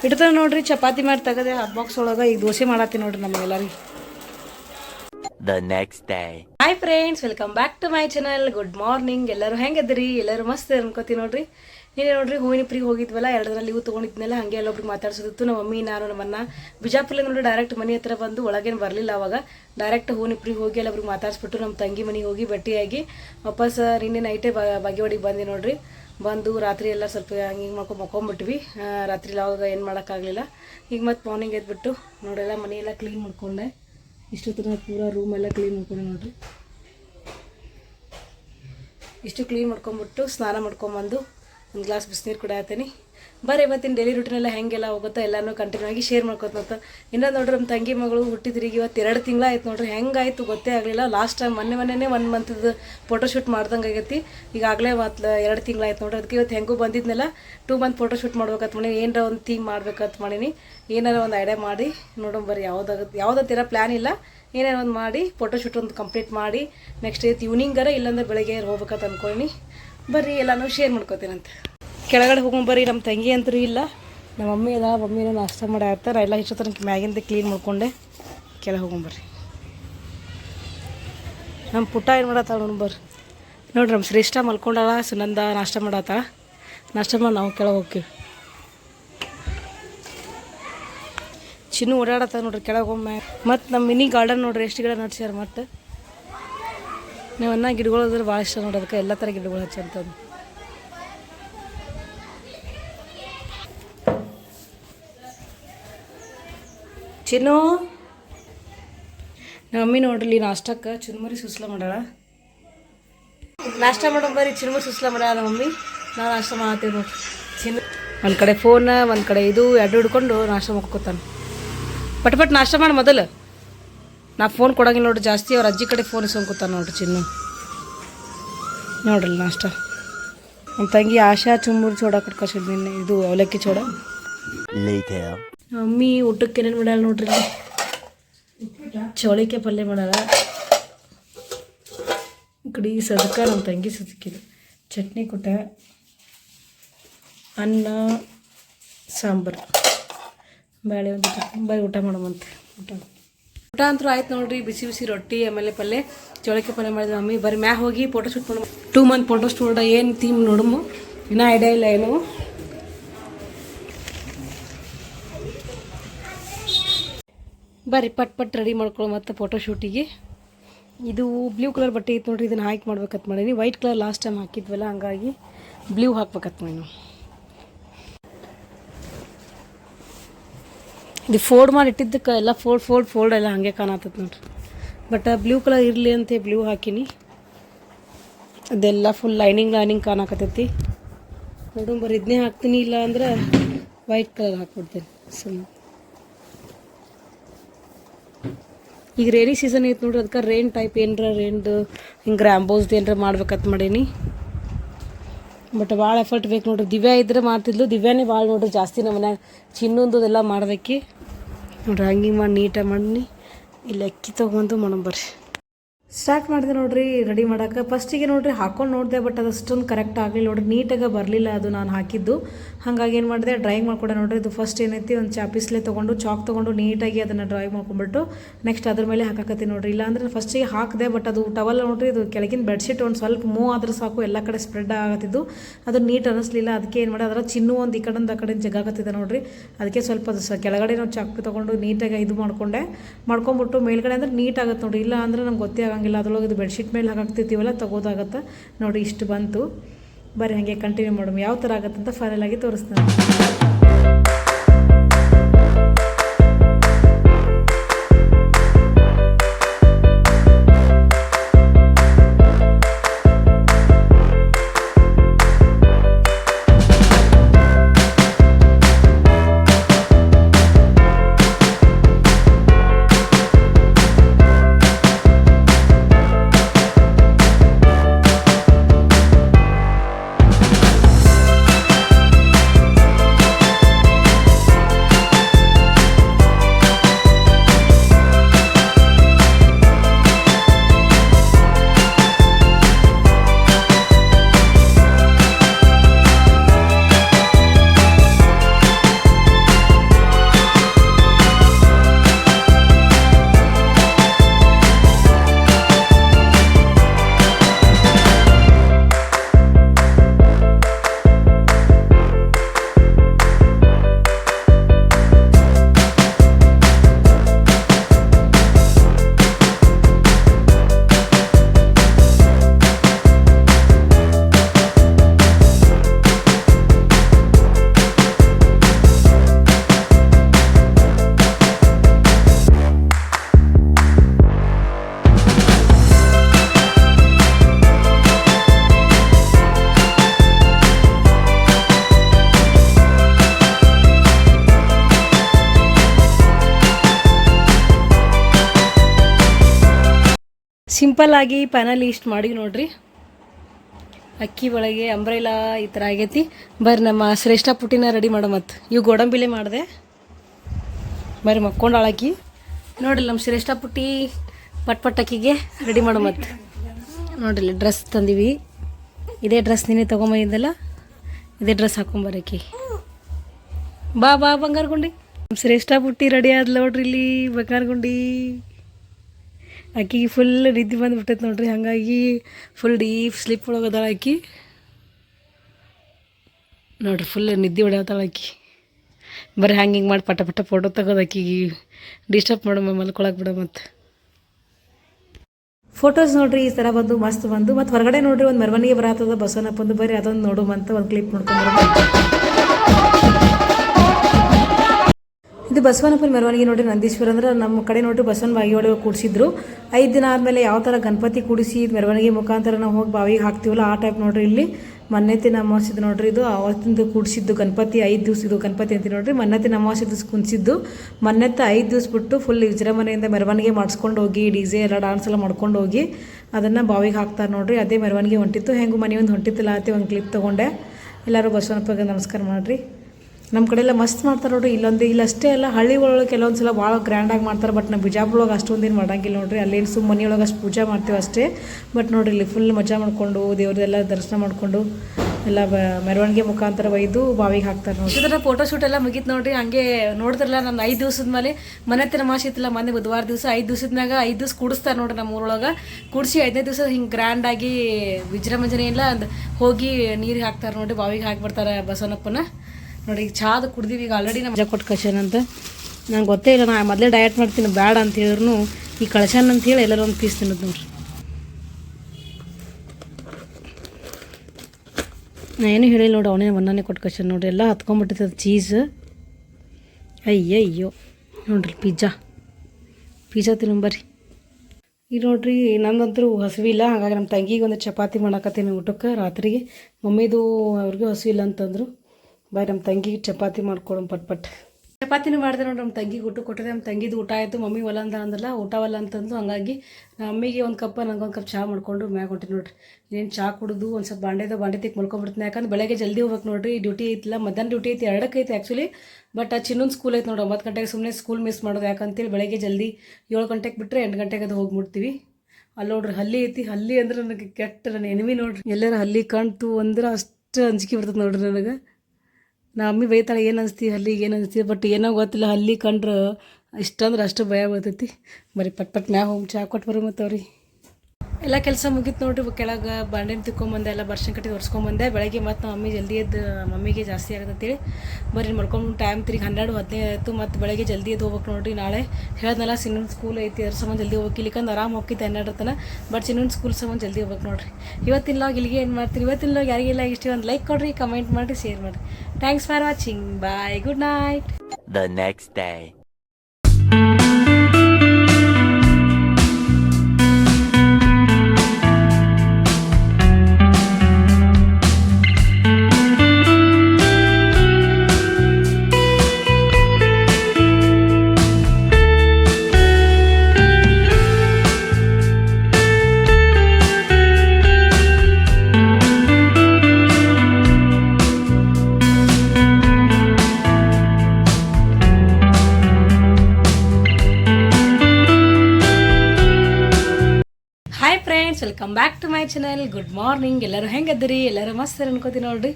ಇಡ್ತಾರೆ ನೋಡ್ರಿ ಚಪಾತಿ ಮಾಡಿ ತೆಗದೆ ಹಾಟ್ ಬಾಕ್ಸ್ ಒಳಗೆ ಈಗ ದೋಸೆ ಮಾಡತ್ತೀನಿ ನೋಡ್ರಿ ನಮಗೆಲ್ಲರಿಗೆ The next day hi friends welcome back to my channel good morning ಎಲ್ಲರೂ ಹೆಂಗದ್ರಿ ಎಲ್ಲರೂ ಮಸ್ತ್ ಅನ್ಕೋತೀನಿ ನೋಡ್ರಿ. ನೀನೇ ನೋಡ್ರಿ ಹೂವಿನ ಪ್ರೀ ಹೋಗಿದ್ವಲ್ಲ, ಎರಡರಲ್ಲಿ ಇವು ಲೀವ್ ಹಂಗೆ ಎಲ್ಲೊಬ್ರಿಗೆ ಮಾತಾಡ್ಸೋದಿತ್ತು. ನಮ್ಮ ಮಮ್ಮಿ, ನಾನು ನಮ್ಮನ್ನ ಬಿಜಾಪುರಲ್ಲಿ ನೋಡಿ ಡೈರೆಕ್ಟ್ ಮನೆ ಹತ್ರ ಬಂದು ಒಳಗೇನು ಬರಲಿಲ್ಲ ಅವಾಗ. ಡೈರೆಕ್ಟ್ ಹೂವಿನ ಪ್ರೀ ಹೋಗಿ ಎಲ್ಲೊಬ್ರಿಗೆ ಮಾತಾಡ್ಸ್ಬಿಟ್ಟು ನಮ್ಮ ತಂಗಿ ಮನೆಗೆ ಹೋಗಿ ಭೇಟಿಯಾಗಿ ವಾಪಸ್ ನಿನ್ನೆ ನೈಟೇ ಬಾಗೇವಾಡಿಗೆ ಬಂದೆ ನೋಡ್ರಿ. ಬಂದು ರಾತ್ರಿ ಎಲ್ಲ ಸ್ವಲ್ಪ ಹಂಗೆ ಹಿಂಗೆ ಮಾಡ್ಕೊಂಡು ಮಕ್ಕೊಂಬಿಟ್ವಿ. ರಾತ್ರಿ ಅವಾಗ ಏನು ಮಾಡೋಕ್ಕಾಗಲಿಲ್ಲ. ಈಗ ಮತ್ತೆ ಮಾರ್ನಿಂಗ್ ಎದ್ಬಿಟ್ಟು ನೋಡೆಲ್ಲ ಮನೆಯೆಲ್ಲ ಕ್ಲೀನ್ ಮಾಡ್ಕೊಂಡೆ. ಇಷ್ಟೊತ್ತಿನ ಪೂರ ರೂಮ್ ಎಲ್ಲ ಕ್ಲೀನ್ ಮಾಡ್ಕೊಂಡೆ ನೋಡ್ರಿ. ಇಷ್ಟು ಕ್ಲೀನ್ ಮಾಡ್ಕೊಂಬಿಟ್ಟು ಸ್ನಾನ ಮಾಡ್ಕೊಂಬಂದು ಒಂದು ಗ್ಲಾಸ್ ಬಿಸಿನೀರು ಕುಡಿಯತ್ತೀನಿ. ಬರ್ರಿ ಇವತ್ತಿನ ಡೈಲಿ ರೂಟೀನ್ ಎಲ್ಲ ಹೆಂಗೆಲ್ಲ ಹೋಗುತ್ತೋ ಎಲ್ಲಾನು ಕಂಟಿನ್ಯೂ ಆಗಿ ಶೇರ್ ಮಾಡ್ಕೊತ ಇನ್ನೊಂದು ನೋಡ್ರಿ ನಮ್ಮ ತಂಗಿ ಮಗಳು ಹುಟ್ಟಿದ್ರಿಗೆ ಇವತ್ತು ಎರಡು ತಿಂಗಳಾಯ್ತು ನೋಡ್ರಿ. ಹೆಂಗಾಯ್ತು ಗೊತ್ತೇ ಆಗಲಿಲ್ಲ. ಲಾಸ್ಟ್ ಟೈಮ್ ಮೊನ್ನೆ ಮೊನ್ನೆ ಒನ್ ಮಂತದ ಫೋಟೋಶೂಟ್ ಮಾಡ್ದಂಗೆ ಆಗೈತಿ. ಈಗಾಗಲೇ ಮತ್ತು ಎರಡು ತಿಂಗಳಾಯ್ತು ನೋಡ್ರಿ. ಅದಕ್ಕೆ ಇವತ್ತು ಹೆಂಗೂ ಬಂದಿದ್ನಲ್ಲ. ಟೂ ಮಂತ್ ಫೋಟೋಶೂಟ್ ಮಾಡ್ಬೇಕಂತ ಮಾಡಿ ಏನಾರ ಒಂದು ಥೀಮ್ ಮಾಡ್ಬೇಕಂತ ಮಾಡೀನಿ. ಏನಾರ ಒಂದು ಐಡಿಯಾ ಮಾಡಿ ನೋಡೋಣ ಬರ್ರಿ. ಯಾವುದಾಗುತ್ತೆ ಯಾವುದಂತೀರ ಪ್ಲ್ಯಾನ್ ಇಲ್ಲ. ಏನಾರ ಒಂದು ಮಾಡಿ ಫೋಟೋಶೂಟ್ ಒಂದು ಕಂಪ್ಲೀಟ್ ಮಾಡಿ ನೆಕ್ಸ್ಟ್ ಇವತ್ತು ಈವ್ನಿಂಗರ ಇಲ್ಲಾಂದ್ರೆ ಬೆಳಗ್ಗೆ ಹೋಗ್ಬೇಕಂತ ಅಂದ್ಕೊಳ್ಳಿ ಬರ್ರಿ ಎಲ್ಲನೂ ಶೇರ್ ಮಾಡ್ಕೋತೀನಂತೆ. ಕೆಳಗಡೆ ಹೋಗೊಂಬರ್ರಿ ನಮ್ಮ ತಂಗಿ ಅಂತೂ ಇಲ್ಲ. ನಮ್ಮ ಮಮ್ಮಿ ಅದ ಮಮ್ಮಿನೂ ನಾಷ್ಟ ಮಾಡಿ ಆಡ್ತಾರೆ, ಎಲ್ಲ ಇಷ್ಟು ತನಕ ಮ್ಯಾಗಿಂದ ಕ್ಲೀನ್ ಮಾಡ್ಕೊಂಡೆ ಕೆಳಗೆ ಹೋಗೊಂಬರ್ರಿ ನಮ್ಮ ಪುಟ್ಟ ಏನು ಮಾಡತ್ತಾಳ ಬರ್ರಿ. ನೋಡ್ರಿ, ನಮ್ಮ ಶ್ರೇಷ್ಠ ಮಲ್ಕೊಂಡಾಳ, ಸುನಂದ ನಾಷ್ಟ ಮಾಡತ್ತ ನಾಷ್ಟ ಮಾಡಿ, ನಾವು ಕೆಳಗೆ ಹೋಗ್ತೀವಿ. ಚಿನ್ನು ಓಡಾಡತ್ತ ನೋಡ್ರಿ, ಕೆಳಗೆ ಒಮ್ಮೆ ಮತ್ತು ನಮ್ಮ ಮಿನಿ ಗಾರ್ಡನ್ ನೋಡ್ರಿ, ಎಷ್ಟು ಗಿಡ ನಡ್ಸ್ಯಾರ ಮತ್ತು. ನೀವು ಅನ್ನ ಗಿಡಗಳು ಭಾಳ ಇಷ್ಟ ನೋಡಿ, ಅದಕ್ಕೆ ಎಲ್ಲ ಥರ ಗಿಡಗಳು ಹಚ್ಚಂತದ್ದು ಚಿನ್ನು ನಮ್ಮ ಮಮ್ಮಿ ನೋಡ್ರಿ ನಾಷ್ಟಕ್ಕೆ ಚುರುಮುರಿ ಸುಸ್ಲ ಮಾಡ್ಯಾಳ ನಾಷ್ಟ ಮಾಡೋ ಬರ್ರಿ ಚುರುಮುರಿ ಸುಸ್ಲ ಮಾಡ್ಯಾಳ ನಮ್ಮ ಮಮ್ಮಿ ನಾವು ನಾಷ್ಟ ಮಾಡತ್ತೀವಿ ನೋಡ್ರಿ ಚಿನ್ನು ಒಂದು ಕಡೆ ಫೋನ್ ಒಂದು ಕಡೆ ಇದು ಎರಡು ಹಿಡ್ಕೊಂಡು ನಾಷ್ಟ ಮಾಡ್ಕೊತಾನೆ ಪಟ್ ಪಟ್ ನಾಷ್ಟ ಮಾಡಿ ಮೊದಲು ನಾ ಫೋನ್ ಕೊಡಂಗಿಲ್ಲ ನೋಡ್ರಿ ಜಾಸ್ತಿ ಅವ್ರ ಅಜ್ಜಿ ಕಡೆ ಫೋನ್ ಇಸ್ಕೊಂಡ್ಕೊತಾನೆ ನೋಡ್ರಿ ಚಿನ್ನು ನೋಡ್ರಿ ನಾಷ್ಟ ನಮ್ಮ ತಂಗಿ ಆಶಾ ಚುಮ್ಮುರಿ ಚೋಡ ಕಟ್ಕೊಸಿದ್ ನಿನ್ನೆ ಇದು ಅವಲಕ್ಕಿ ಚೋಡ Later. ಮಮ್ಮಿ ಊಟಕ್ಕೆ ಏನೇನು ಮಾಡ್ಯಾಳ ನೋಡ್ರಿ. ಚೌಳಿಕೆ ಪಲ್ಯ ಈ ಕಡೆ ಸದಕ ನಮ್ಮ ತಂಗಿ ಸದಕಿದೆ. ಚಟ್ನಿ ಕೊಟ್ಟ ಅನ್ನ, ಸಾಂಬಾರು. ಬೇಳೆ ಒಂದು ಬರೀ ಊಟ ಮಾಡೋಮಂತ ಊಟ. ಊಟ ಅಂತೂ ಆಯ್ತು ನೋಡ್ರಿ. ಬಿಸಿ ಬಿಸಿ ರೊಟ್ಟಿ, ಆಮೇಲೆ ಪಲ್ಯ. ಚೌಳಿಕೆ ಪಲ್ಯ ಮಾಡಿದ ಮಮ್ಮಿ. ಬರೀ ಮ್ಯಾ ಹೋಗಿ ಫೋಟೋ ಶೂಟ್ ಮಾಡೋ ಟೂ ಮಂತ್ ಫೋಟೋ ಸ್ಟೂಡ ಏನು ಥೀಮ್ ನೋಡಮು? ಇನ್ನೂ ಐಡಿಯಾ ಇಲ್ಲ ಏನು. ಬರ್ರಿ, ಪಟ್ ಪಟ್ ರೆಡಿ ಮಾಡ್ಕೊಳ್ಳೋ ಮತ್ತು ಫೋಟೋಶೂಟಿಗೆ ಇದು ಬ್ಲೂ ಕಲರ್ ಬಟ್ಟೆ ಇತ್ತು ನೋಡ್ರಿ, ಇದನ್ನು ಹಾಕಿ ಮಾಡ್ಬೇಕಂತ ಮಾಡೀನಿ. ವೈಟ್ ಕಲರ್ ಲಾಸ್ಟ್ ಟೈಮ್ ಹಾಕಿದ್ವಲ್ಲ, ಹಂಗಾಗಿ ಬ್ಲೂ ಹಾಕ್ಬೇಕಂತ ಮಾಡಿ ನಾವು ಇದು ಫೋಲ್ಡ್ ಮಾಡಿ ಇಟ್ಟಿದ್ದಕ್ಕೆ ಎಲ್ಲ ಫೋಲ್ಡ್ ಫೋಲ್ಡ್ ಫೋಲ್ಡ್ ಎಲ್ಲ ಹಾಗೆ ಕಾಣತ್ತದ ನೋಡ್ರಿ. ಬಟ್ ಬ್ಲೂ ಕಲರ್ ಇರಲಿ ಅಂತ ಬ್ಲೂ ಹಾಕಿನಿ. ಅದೆಲ್ಲ ಫುಲ್ ಲೈನಿಂಗ್ ಲೈನಿಂಗ್ ಕಾಣಕತ್ತೈತಿ. ನೋಡು, ಬರೀ ಇದನ್ನೇ ಹಾಕ್ತೀನಿ ಇಲ್ಲ ಅಂದ್ರೆ ವೈಟ್ ಕಲರ್ ಹಾಕ್ಬಿಡ್ತೇನೆ. ಸುಮ್ಮನೆ ಈಗ ರೇನಿ ಸೀಸನ್ ಐತೆ ನೋಡ್ರಿ ಅದಕ್ಕೆ ರೇನ್ ಟೈಪ್ ಏನರ ರೇನ್ದು ಹಿಂಗೆ ರ್ಯಾಂಬೋಸ್ದು ಏನರ ಮಾಡ್ಬೇಕಂತ ಮಾಡೀನಿ. ಬಟ್ ಭಾಳ ಎಫರ್ಟ್ ಬೇಕು ನೋಡ್ರಿ. ದಿವ್ಯಾ ಇದ್ರೆ ಮಾಡ್ತಿದ್ಲು, ದಿವ್ಯಾನೇ ಭಾಳ ನೋಡ್ರಿ ಜಾಸ್ತಿ ನಮ್ಮ ಮನ್ಯಾಗ. ಚಿನ್ನೊಂದು ಅದೆಲ್ಲ ಮಾಡ್ದಕ್ಕಿ ನೋಡ್ರಿ ಹಂಗೆ ಮಾಡಿ ನೀಟಾಗಿ ಮಾಡೀನಿ. ಇಲ್ಲಿ ಅಕ್ಕಿ ತೊಗೊಂಡು ಮಾಡೋಣ ಬರ್ರಿ ಸ್ಟಾರ್ಟ್ ಮಾಡಿದೆ ನೋಡ್ರಿ ರೆಡಿ ಮಾಡೋಕ್ಕೆ ಫಸ್ಟಿಗೆ ನೋಡ್ರಿ, ಹಾಕೊಂಡು ನೋಡಿದೆ ಬಟ್ ಅದು ಅಷ್ಟೊಂದು ಕರೆಕ್ಟ್ ಆಗಲಿಲ್ಲ ನೋಡ್ರಿ. ನೀಟಾಗಿ ಬರಲಿಲ್ಲ ಅದು ನಾನು ಹಾಕಿದ್ದು. ಹಾಗಾಗಿ ಏನು ಮಾಡಿದೆ ಡ್ರಾಯಿಂಗ್ ಮಾಡ್ಕೊಂಡೆ ನೋಡ್ರಿ. ಇದು ಫಸ್ಟ್ ಏನೈತಿ, ಒಂದು ಚಾಪಿಸ್ಲೆ ತೊಗೊಂಡು ಚಾಕ್ ತೊಗೊಂಡು ನೀಟಾಗಿ ಅದನ್ನು ಡ್ರಾಯಿಂಗ್ ಮಾಡ್ಕೊಂಡ್ಬಿಟ್ಟು ನೆಕ್ಸ್ಟ್ ಅದ್ರ ಮೇಲೆ ಹಾಕಕತ್ತೀನಿ ನೋಡ್ರಿ. ಇಲ್ಲಾಂದ್ರೆ ಫಸ್ಟಿಗೆ ಹಾಕಿದೆ ಬಟ್ ಅದು ಟವಲ್ ನೋಡ್ರಿ, ಇದು ಕೆಳಗಿನ ಬೆಡ್ಶೀಟ್ ಒಂದು ಸ್ವಲ್ಪ ಮೂವ್ ಆದ್ರೆ ಸಾಕು, ಎಲ್ಲ ಕಡೆ ಸ್ಪ್ರೆಡ್ ಆಗತ್ತಿದ್ದು. ಅದು ನೀಟ್ ಅನ್ನಿಸ್ಲಿಲ್ಲ ಅದಕ್ಕೆ ಏನು ಮಾಡಿ ಅದರ ಚಿನ್ನು ಒಂದು ಈ ಕಡೆಯಿಂದ ಆ ಕಡೆ ಜಗಾಕತ್ತಿದೆ ನೋಡ್ರಿ. ಅದಕ್ಕೆ ಸ್ವಲ್ಪ ಅದು ಕೆಳಗಡೆ ನಾವು ಚಾಕ್ ತೊಗೊಂಡು ನೀಟಾಗಿ ಇದು ಮಾಡ್ಕೊಂಡೆ. ಮಾಡ್ಕೊಂಬಿಟ್ಟು ಮೇಲ್ಗಡೆ ಅಂದ್ರೆ ನೀಟ್ ಆಗುತ್ತೆ ನೋಡ್ರಿ. ಇಲ್ಲ ಅಂದರೆ ನಮ್ಗೆ ಗೊತ್ತೇ ಆಗಂಗಿಲ್ಲ ಅದ್ರೊಳಗೆ ಇದು ಬೆಡ್ಶೀಟ್ ಮೇಲೆ ಹಾಕಾಕ್ತಿರ್ತೀವಲ್ಲ, ತಗೋದಾಗತ್ತೆ. ನೋಡಿ, ಇಷ್ಟು ಬಂತು. ಬರೀ ಹಾಗೆ ಕಂಟಿನ್ಯೂ ಮಾಡೋಣ. ಯಾವ ಥರ ಆಗುತ್ತಂತ ಫೈನಲ್ ಆಗಿ ತೋರಿಸ್ತೀನಿ. ಸಿಂಪಲ್ ಆಗಿ ಪ್ಯಾನಲ್ ಇಷ್ಟು ಮಾಡಿ ನೋಡ್ರಿ. ಅಕ್ಕಿ ಒಳಗೆ ಅಂಬ್ರೆಲಾ ಈ ಥರ ಆಗೈತಿ. ಬರ್ರಿ ನಮ್ಮ ಶ್ರೇಷ್ಠ ಪುಟ್ಟಿನ ರೆಡಿ ಮಾಡೋ ಮತ್ತು. ಇವು ಗೋಡಂಬಿಲೆ ಮಾಡಿದೆ. ಬರ್ರಿ ಮಕ್ಕೊಂಡು ನೋಡ್ರಿ ನಮ್ಮ ಶ್ರೇಷ್ಠ ಪುಟ್ಟಿ ಪಟ್ ಪಟ್ ಅಕ್ಕಿಗೆ ರೆಡಿ ಮಾಡೋ ಮತ್ತು. ನೋಡ್ರಿ ಡ್ರೆಸ್ ತಂದೀವಿ. ಇದೇ ಡ್ರೆಸ್ ನೀನೇ ತೊಗೊಂಬಂದಿದ್ದಲ್ಲ. ಇದೇ ಡ್ರೆಸ್ ಹಾಕೊಂಬರಕ್ಕಿ ಬಾ ಬಾ, ಬಂಗಾರಗುಂಡಿ. ನಮ್ಮ ಶ್ರೇಷ್ಠ ಪುಟ್ಟಿ ರೆಡಿ ಆದ್ಲ ನೋಡ್ರಿ ಇಲ್ಲಿ ಬಂಗಾರಗುಂಡಿ. ಆಕಿಗೆ ಫುಲ್ ನಿದ್ದೆ ಬಂದುಬಿಟ್ಟೈತೆ ನೋಡ್ರಿ. ಹಾಗಾಗಿ ಫುಲ್ ಡೀಪ್ ಸ್ಲಿಪ್ ಒಳಗೆ ಆಕಿ. ನೋಡ್ರಿ ಫುಲ್ ನಿದ್ದೆ ಹೊಡೆಯತ್ತಾಳ ಆಕಿ. ಬರೀ ಹಂಗೆ ಹಿಂಗೆ ಮಾಡಿ ಪಟ ಪಟ ಫೋಟೋ ತೆಗೋದು ಆಕಿಗೆ ಡಿಸ್ಟರ್ಬ್ ಮಾಡೋ ಮಲ್ಕೊಳಕ್ಕೆ ಬಿಡ ಮತ್ತು ಫೋಟೋಸ್ ನೋಡ್ರಿ, ಈ ಥರ ಬಂದು, ಮಸ್ತ್ ಬಂದು. ಮತ್ತು ಹೊರಗಡೆ ನೋಡ್ರಿ, ಒಂದು ಮೆರವಣಿಗೆ ಬರತ್ತದ ಬಸವನಪ್ಪಂದು ಬರೀ ಅದೊಂದು ನೋಡು ಅಂತ ಒಂದು ಕ್ಲಿಪ್ ನೋಡ್ಕೊಂಡು ಇದು ಬಸವನಪ್ಪನ ಮೆರವಣಿಗೆ ನೋಡಿ ನಂದೀಶ್ವರ ಅಂದ್ರೆ ನಮ್ಮ ಕಡೆ ನೋಡಿರಿ ಬಸವನ ಬಾಗಿಯೊಳಗೆ ಕೂಡಿಸಿದ್ರು. ಐದು ದಿನ ಆದಮೇಲೆ ಯಾವ ಥರ ಗಣಪತಿ ಕೂಡಿಸಿ ಮೆರವಣಿಗೆ ಮುಖಾಂತರ ನಾವು ಹೋಗಿ ಬಾವಿಗೆ ಹಾಕ್ತೀವಲ್ಲ ಆ ಟೈಪ್ ನೋಡ್ರಿ ಇಲ್ಲಿ. ಮನ್ನೆತ್ತಿನ ಅಮಾವಾಸ್ಯದ ನೋಡ್ರಿ ಇದು ಅವತ್ತಿಂದ ಕೂಡಿಸಿದ್ದು ಗಣಪತಿ, ಐದು ದಿವ್ಸ ಇದು ಗಣಪತಿ ಅಂತ ನೋಡ್ರಿ. ಮನ್ನೆತ್ತಿನ ಅಮಾವಾಸ್ಯ ದಿವಸ ಕುಣಿಸಿದ್ದು. ಮನ್ನೆತ್ತ ಐದು ದಿವ್ಸ ಬಿಟ್ಟು ಫುಲ್ ವಿಜೃಂಭಣೆಯಿಂದ ಮೆರವಣಿಗೆ ಮಾಡಿಸ್ಕೊಂಡು ಹೋಗಿ, ಡಿ ಜೆ ಎಲ್ಲ ಡಾನ್ಸ್ ಎಲ್ಲ ಮಾಡ್ಕೊಂಡು ಹೋಗಿ ಅದನ್ನು ಬಾವಿಗೆ ಹಾಕ್ತಾರೆ ನೋಡ್ರಿ. ಅದೇ ಮೆರವಣಿಗೆ ಹೊಂಟಿತ್ತು. ಹೆಂಗೆ ಮನೆ ಒಂದು ಹೊಂಟಿತ್ತಿಲ್ಲ ಅಂತ ಒಂದು ಕ್ಲಿಪ್ ತೊಗೊಂಡೆ. ಎಲ್ಲರೂ ಬಸವನಪ್ಪಗೆ ನಮಸ್ಕಾರ ಮಾಡಿರಿ. ನಮ್ಮ ಕಡೆ ಎಲ್ಲ ಮಸ್ತ್ ಮಾಡ್ತಾರೆ ನೋಡ್ರಿ, ಇಲ್ಲೊಂದು ಇಲ್ಲಷ್ಟೇ ಅಲ್ಲ ಹಳ್ಳಿ ಒಳಗೆ ಕೆಲವೊಂದು ಸಲ ಭಾಳ ಗ್ರ್ಯಾಂಡಾಗಿ ಮಾಡ್ತಾರೆ ಬಟ್ ನಾವು ಬಿಜಾಪುರೊಳಗೆ ಅಷ್ಟೊಂದೇನು ಮಾಡಂಗಿಲ್ಲ ನೋಡ್ರಿ. ಅಲ್ಲೇನು ಸುಮ್ಮ ಮನೆಯೊಳಗೆ ಅಷ್ಟು ಪೂಜೆ ಮಾಡ್ತೀವಿ ಅಷ್ಟೇ. ಬಟ್ ನೋಡ್ರಿ, ಇಲ್ಲಿ ಫುಲ್ ಮಜಾ ಮಾಡಿಕೊಂಡು, ದೇವ್ರದೆಲ್ಲ ದರ್ಶನ ಮಾಡಿಕೊಂಡು, ಎಲ್ಲ ಮೆರವಣಿಗೆ ಮುಖಾಂತರ ಒಯ್ದು ಬಾವಿಗೆ ಹಾಕ್ತಾರೆ ನೋಡಿ ಇದರ ಫೋಟೋ ಶೂಟ್ ಎಲ್ಲ ಮುಗೀತು ನೋಡ್ರಿ, ಹಂಗೆ ನೋಡಿದ್ರಲ್ಲ ನಾನು ಐದು ದಿವಸದ ಮೇಲೆ. ಮನೆ ಮಾಸಿ ಇತ್ತಲ್ಲ, ಮೊನ್ನೆ ಬುಧವಾರ ದಿವಸ ಐದು ದಿವಸದ ಐದು ದಿವಸ ಕುಡಿಸ್ತಾರೆ ನೋಡ್ರಿ ನಮ್ಮ ಊರೊಳಗೆ. ಕೂಡಿಸಿ ಐದನೇ ದಿವಸ ಹಿಂಗೆ ಗ್ರ್ಯಾಂಡಾಗಿ ವಿಜೃಂಭಣೆಯಿಂದ ಇಲ್ಲ ಹೋಗಿ ನೀರಿಗೆ ಹಾಕ್ತಾರೆ ನೋಡ್ರಿ, ಬಾವಿಗೆ ಹಾಕ್ಬಿಡ್ತಾರೆ ಬಸವನಪ್ಪನ ನೋಡಿ, ಈಗ ಚಾದ ಕುಡ್ದೀವಿ, ಈಗ ಆಲ್ರೆಡಿ ನಮ್ಮ ಮಜಾ ಕೊಟ್ಟು ಅಂತ. ನಂಗೆ ಗೊತ್ತೇ ಇಲ್ಲ, ನಾ ಮೊದಲೇ ಡಯಟ್ ಮಾಡ್ತೀನಿ ಬೇಡ ಅಂತ ಹೇಳಿದ್ರು ಈ ಕಳ್ಸ್ಯಾನ ಅಂತ ಹೇಳಿ ಎಲ್ಲರೂ ಒಂದು ಪೀಸ್ ತಿನ್ನೋದು ನೋಡ್ರಿ. ನಾ ಏನು ಹೇಳಿಲ್ಲ ನೋಡಿ, ಅವನೇ ಒಂದನೇ ಕೊಟ್ಟು ಕಳ್ಸ್ಯಾನ ನೋಡ್ರಿ. ಎಲ್ಲ ಹತ್ಕೊಂಡ್ಬಿಟ್ಟಿರ್ತದೆ ಚೀಸ್ ಅಯ್ಯ ಅಯ್ಯೋ ನೋಡ್ರಿ ಪಿಜ್ಜಾ ಪಿಜ್ಜಾ ತಿನ್ನಂಬರ್ರಿ ಈಗ ನೋಡ್ರಿ ನಂದಂತರೂ ಹಸಿವಿಲ್ಲ ಹಾಗಾಗಿ ನಮ್ಮ ತಂಗಿಗೆ ಒಂದು ಚಪಾತಿ ಮಾಡಾಕತ್ತೀನಿ ಊಟಕ್ಕೆ ರಾತ್ರಿಗೆ. ಮಮ್ಮಿದು ಅವ್ರಿಗೂ ಹಸಿವಿಲ್ಲ ಅಂತಂದರು. ಬಾಯ್ ನಮ್ಮ ತಂಗಿಗೆ ಚಪಾತಿ ಮಾಡ್ಕೊಡಮ್ ಪಟ್ ಪಟ್. ಚಪಾತಿನೂ ಮಾಡಿದೆ ನೋಡಿ ನಮ್ಮ ತಂಗಿಗೆ ಊಟ ಕೊಟ್ಟಿದೆ. ನಮ್ಮ ತಂಗಿದು ಊಟ ಆಯಿತು, ಮಮ್ಮಿ ಒಲ್ಲ ಅಂತ ಅಂದಲ್ಲ ಊಟವಲ್ಲ ಅಂತಂದು ಹಂಗಾಗಿ ನಮ್ಮ ಅಮ್ಮಿಗೆ ಒಂದು ಕಪ್ಪ, ನಂಗೆ ಒಂದು ಕಪ್ ಚಹಾ ಮಾಡ್ಕೊಂಡು ಮ್ಯಾಗ ಹೊಂಟಿ ನೋಡ್ರಿ. ಏನು ಚಹಾ ಕುಡಿದು, ಒಂದು ಸ್ವಲ್ಪ ಬಾಂಡೆದ ಬಾಂಡೆ ತಿಕ್ ಮಲ್ಕೊಂಡ್ಬಿಡ್ತೀನಿ ಯಾಕಂದ್ರೆ ಬೆಳಗ್ಗೆ ಜಲ್ದಿ ಹೋಗ್ಬೇಕು ನೋಡ್ರಿ. ಡ್ಯೂಟಿ ಐತಿಲ್ಲ, ಮಧ್ಯಾಹ್ನ ಡ್ಯೂಟಿ ಐತಿ ಎರಡಕ್ಕೆ ಐತಿ ಆ್ಯಕ್ಚುಲಿ ಬಟ್ ಆ ಚಿನ್ನೊಂದು ಸ್ಕೂಲ್ ಐತೆ ನೋಡಿ, ಒಂಬತ್ತು ಗಂಟೆಗೆ ಸುಮ್ಮನೆ ಸ್ಕೂಲ್ ಮಿಸ್ ಮಾಡೋದು. ಯಾಕಂತೇಳಿ ಬೆಳಗ್ಗೆ ಜಲ್ದಿ ಏಳು ಗಂಟೆಗೆ ಬಿಟ್ಟರೆ ಎಂಟು ಗಂಟೆಗೆ ಅದು ಹೋಗ್ಬಿಡ್ತೀವಿ. ಅಲ್ಲಿ ನೋಡ್ರಿ, ಹಲ್ಲಿ ಐತಿ. ಹಲ್ಲಿ ಅಂದ್ರೆ ನನಗೆ ಕೆಟ್ಟ, ನನ್ನ ಎನಿಮಿ ನೋಡ್ರಿ. ಎಲ್ಲಾರ ಹಲ್ಲಿ ಕಣ್ತು ಅಂದ್ರೆ ಅಷ್ಟು ಅಂಜಿಕೆ ಬರ್ತದೆ ನೋಡ್ರಿ ನನಗೆ. ನಾ ಅಮ್ಮಿ ಬೈತಾಳೆ, ಏನು ಅನಿಸ್ತಿ ಹಲ್ಲಿ ಏನು ಅನಿಸ್ತಿ? ಬಟ್ ಏನೋ ಗೊತ್ತಿಲ್ಲ ಹಲ್ಲಿ ಕಂಡ್ರೆ ಇಷ್ಟಂದ್ರೆ ಅಷ್ಟು ಭಯ ಬರ್ತೈತಿ ಬರೀ ಪಟ್ ಪಟ್ ಮ್ಯಾಗ ಹೋಗಿ ಚಾ ಕೊಟ್ಟು ಬರೋ ಮತ್ತವ್ರಿ ಎಲ್ಲ ಕೆಲಸ ಮುಗೀತು ನೋಡ್ರಿ ಕೆಳಗೆ ಬಾಂಡೆನ ತಿಕ್ಕೊಂಬಂದೆ, ಎಲ್ಲ ಬರ್ಷನ್ ಕಟ್ಟಿ ಒರೆಸ್ಕೊಂಬಂದೆ. ಬೆಳಗ್ಗೆ ಮತ್ತು ಮಮ್ಮಿ ಜಲ್ದಿ ಎದ್ದು, ಮಮ್ಮಿಗೆ ಜಾಸ್ತಿ ಆಗುತ್ತೆ ಅಂತೇಳಿ ಬರ್ರಿ ಮಾಡ್ಕೊಂಡು ಟೈಮ್ ತಿರುಗಿ ಹನ್ನೆರಡು ಹದಿನೈದು ಆಯಿತು. ಮತ್ತು ಬೆಳಗ್ಗೆ ಜಲ್ದಿ ಎದ್ದು ಹೋಗ್ಬೇಕು ನೋಡ್ರಿ ನಾಳೆ. ಹೇಳ್ದಲ್ಲ ಸಿನಿಮ್ ಸ್ಕೂಲ್ ಐತಿ, ಅದ್ರ ಸಂಬಂಧ ಜಲ್ದಿ ಹೋಗ್ಬೇಕು. ಇಲ್ಲಿಕಂದ್ರೆ ಆರಾಮ್ ಹೋಗಿತ್ತು ಹನ್ನೆರಡು ತನ ಬಟ್ ಸಿನಿಮ್ ಸ್ಕೂಲ್ ಸಂಬಂಧ ಜಲ್ದಿ ಹೋಗ್ಬೇಕು ನೋಡ್ರಿ. ಇವತ್ತಿನ ಲಾಗ್ ಇಲ್ಲಿಗೆ ಏನು ಮಾಡ್ತೀರಿ ಇವತ್ತಿನ ಲಾಗ್ ಯಾರಿಗೆಲ್ಲ ಇಷ್ಟ ಒಂದು ಲೈಕ್ ಕೊಡ್ರಿ ಕಮೆಂಟ್ ಮಾಡಿರಿ ಶೇರ್ ಮಾಡಿರಿ. Thanks for watching bye good night the next day. Hi friends welcome back to my channel good morning ಎಲ್ಲರೂ ಹೆಂಗದ್ರಿ ಎಲ್ಲರೂ ಮಸ್ತ್ ಅನ್ಕೋತೀನಿ ನೋಡ್ರಿ.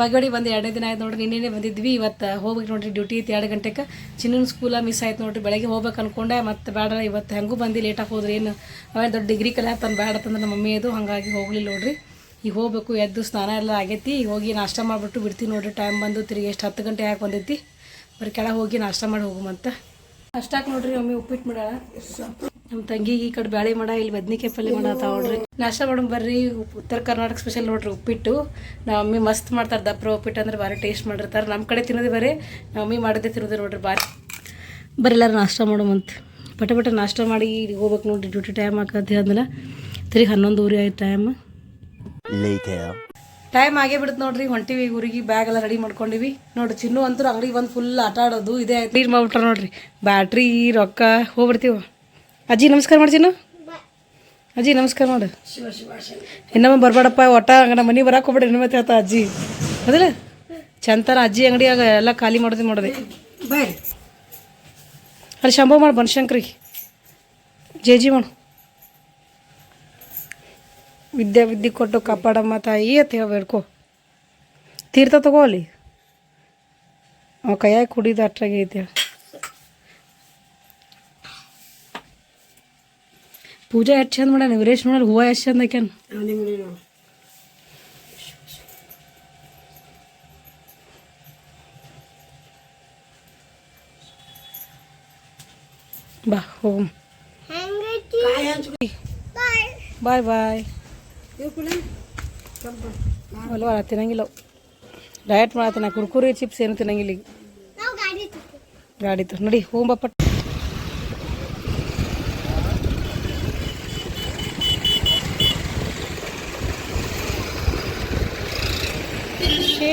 ಬಾಗಡಿ ಬಂದು ಎರಡನೇ ದಿನ ಆಯ್ತು ನೋಡ್ರಿ ನಿನ್ನೆ ಬಂದಿದ್ವಿ. ಇವತ್ತು ಹೋಗ್ಬೇಕು ನೋಡ್ರಿ ಡ್ಯೂಟಿ ಐತಿ ಎರಡು ಗಂಟೆಗೆ ಚಿನ್ನನ ಸ್ಕೂಲ ಮಿಸ್ ಆಯ್ತು ನೋಡ್ರಿ, ಬೆಳಗ್ಗೆ ಹೋಗ್ಬೇಕು ಅನ್ಕೊಂಡೆ. ಮತ್ತೆ ಬೇಡ ಇವತ್ತು ಹೆಂಗೂ ಬಂದು ಲೇಟಾಗಿ ಹೋದ್ರಿ ಏನು? ಅವೇನು ದೊಡ್ಡ ಡಿಗ್ರಿ ಕಲೆ ತಂದು ಬೇಡ ತಂದ್ರೆ ನಮ್ಮ ಮಮ್ಮಿ ಅದು, ಹಾಗಾಗಿ ಹೋಗ್ಲಿಲ್ಲ ನೋಡ್ರಿ. ಈಗ ಹೋಗ್ಬೇಕು, ಎದ್ದು ಸ್ನಾನ ಎಲ್ಲ ಆಗೈತಿ. ಹೋಗಿ ನಾಷ್ಟ ಮಾಡಿಬಿಟ್ಟು ಬಿಡ್ತೀವಿ ನೋಡ್ರಿ ಟೈಮ್ ಬಂದು ತಿರುಗಿ ಎಷ್ಟು ಹತ್ತು ಗಂಟೆ ಯಾಕೆ ಬಂದೈತಿ. ಬರೀ ಕೆಳಗೆ ಹೋಗಿ ನಾಷ್ಟ ಮಾಡಿ ಹೋಗುಮಂತ. ಅಷ್ಟಾಕ್ ನೋಡ್ರಿ ಮಮ್ಮಿ ಉಪ್ಪಿಟ್ಟು ಮಾಡಾಳ ನಮ್ಮ ತಂಗಿಗೆ ಈ ಕಡೆ ಬ್ಯಾಳಿ ಮಾಡ ಇಲ್ಲಿ ಬದ್ನಿಕಾಯಿ ಪಲ್ಯ ಮಾಡತ್ತಾವ ನೋಡ್ರಿ ನಾಷ್ಟ ಮಾಡೋಣ ಬರ್ರಿ ಉತ್ತರ ಕರ್ನಾಟಕ ಸ್ಪೆಷಲ್ ನೋಡ್ರಿ ಉಪ್ಪಿಟ್ಟು. ನಮ್ಮ ಮಮ್ಮಿ ಮಸ್ತ್ ಮಾಡ್ತಾರೆ ದಪ್ಪ ಉಪ್ಪಿಟ್ಟು ಅಂದ್ರೆ ಭಾರಿ ಟೇಸ್ಟ್ ಮಾಡಿರ್ತಾರೆ. ನಮ್ಮ ಕಡೆ ತಿನ್ನೋದೇ ಬರೀ ನಮ್ಮ ಮಮ್ಮಿ ಮಾಡೋದೇ ತಿನ್ನೋದೇ ನೋಡ್ರಿ ಭಾರಿ. ಬರ್ರಿ ಎಲ್ಲರೂ ನಾಷ್ಟ ಮಾಡೋಮಂತ ಪಟ ಪಟ ನಾಷ್ಟ ಮಾಡಿ ಈಗ ಹೋಗ್ಬೇಕು ನೋಡ್ರಿ ಡ್ಯೂಟಿ ಟೈಮ್ ಆಕಂತ ಅಂದ್ರೆ ತಿರುಗಿ ಹನ್ನೊಂದು ಊರಿ ಆಯ್ತು ಟೈಮ್. ಟೈಮ್ ಆಗೇ ಬಿಡುತ್ತೆ ನೋಡ್ರಿ ಹೊಂಟಿವಿ ಊರಿಗೆ ಬ್ಯಾಗ್ ಎಲ್ಲ ರೆಡಿ ಮಾಡ್ಕೊಂಡಿವಿ. ನೋಡ್ರಿ ಚಿನ್ನು ಅಂತೂ ಅಂಗಡಿಗೆ ಬಂದು ಫುಲ್ ಆಟ ಆಡೋದು ಇದೇ ಆಯ್ತು. ನೀರು ಮಾಡ್ಬಿಟ್ರ ನೋಡ್ರಿ ಬ್ಯಾಟ್ರಿ ರೊಕ್ಕ ಹೋಗ್ಬಿಡ್ತೀವ. ಅಜ್ಜಿ ನಮಸ್ಕಾರ ಮಾಡಿ ಅಜ್ಜಿ ನಮಸ್ಕಾರ ಮಾಡು. ಇನ್ನೊಮ್ಮೆ ಬರಬೇಡಪ್ಪ ಒಟ್ಟ ಹಂಗ ಮನೆ ಬರಕ್ಕೆ ಹೋಗ್ಬೇಡಿ ಇನ್ನೊಮ್ಮೆ ಹೇಳ್ತಾ ಅಜ್ಜಿ. ಅದಲ್ಲ ಚಂತನ ಅಜ್ಜಿ ಅಂಗಡಿಯಾಗ ಎಲ್ಲ ಖಾಲಿ ಮಾಡೋದು ಮಾಡೋದೆ ಅಲ್ಲಿ ಶಂಭು ಮಾಡಿ ಬನಶಂಕ್ರಿ. ಜೆ ಜಿ ಮಾಡು. ವಿದ್ಯಾ ವಿದ್ಯೆ ಕೊಟ್ಟು ಕಾಪಾಡಮ್ಮ ತಾಯಿ ಅಂತ ಹೇಳಿ ಬೇಡ್ಕೊ ತೀರ್ಥ ತಗೋ ಅಲ್ಲಿ. ಅವ ಕೈಯಾಗ ಕುಡಿದು ಅಟ್ರಾಗೈತೆ ಐತೆ ಪೂಜಾ ಎಷ್ಟು ಚಂದ ಮಾಡ್ಯಾನ ವೀರೇಶ್ ನೋಡಲ್ಲ ಹೂವು ಎಷ್ಟು ಚಂದ ಹಾಕ್ಯಾನ ಬಾ ಹೋಗಮ್. ಹೆಂಗೈತಿ ಬಾಯ್ ಬಾಯ್. ಬಾಯ್ ಅಲ್ವಾ ತಿನ್ನಂಗಿಲ್ಲ. ಡಯಟ್ ಮಾಡತ್ತೀನಿ ಕುರ್ಕುರಿ ಚಿಪ್ಸ್ ಏನು ತಿನ್ನಂಗಿಲ್ಲ ಈಗ. ನಾವು ಗಾಡಿ ತಗೋ ಗಾಡಿ ತ ನೋಡಿ ಹೋಗ್ ಬಪ್ಪ